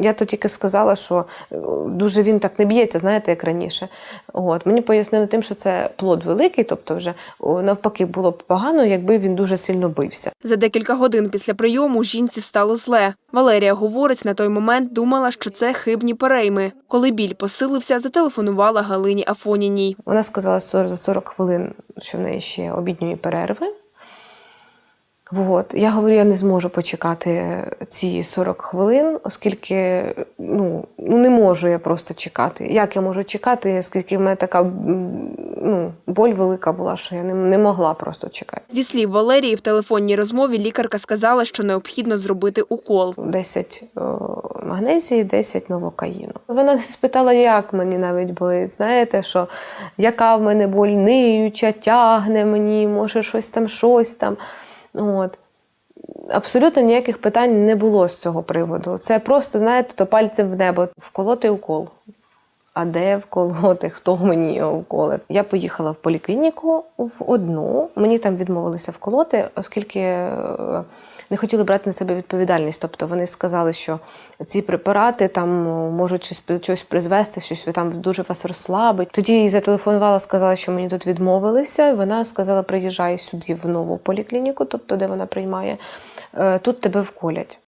Я то тільки сказала, що е, дуже він так не б'ється, знаєте, як раніше. От. Мені пояснили тим, що це плод великий, тобто вже навпаки було б погано, якби він дуже сильно бився. За декілька годин після прийому жінці стало зле. Валерія говорить, на той момент думала, що це хибні перейми. Коли біль посилився, зателефонувала Галині Афоніній. Вона сказала що за 40 хвилин, що в неї ще обідньої перерви. От. Я говорю, я не зможу почекати ці 40 хвилин, оскільки ну, ну, не можу я просто чекати. Як я можу чекати, оскільки в мене така ну, боль велика була, що я не, не могла просто чекати. Зі слів Валерії, в телефонній розмові лікарка сказала, що необхідно зробити укол. 10 о, магнезії, 10 новокаїну. Вона спитала, як мені навіть болить. Знаєте, що яка в мене боль ниюча, тягне мені, може щось там, щось там. От. Абсолютно ніяких питань не було з цього приводу. Це просто, знаєте, то пальцем в небо вколоти укол. А де вколоти? Хто мені вколить? Я поїхала в поліклініку в одну. Мені там відмовилися вколоти, оскільки е, не хотіли брати на себе відповідальність. Тобто вони сказали, що ці препарати там можуть щось, щось призвести, щось там дуже вас розслабить. Тоді їй зателефонувала, сказала, що мені тут відмовилися. І Вона сказала, приїжджай сюди в нову поліклініку, тобто де вона приймає. Е, Тут тебе вколять.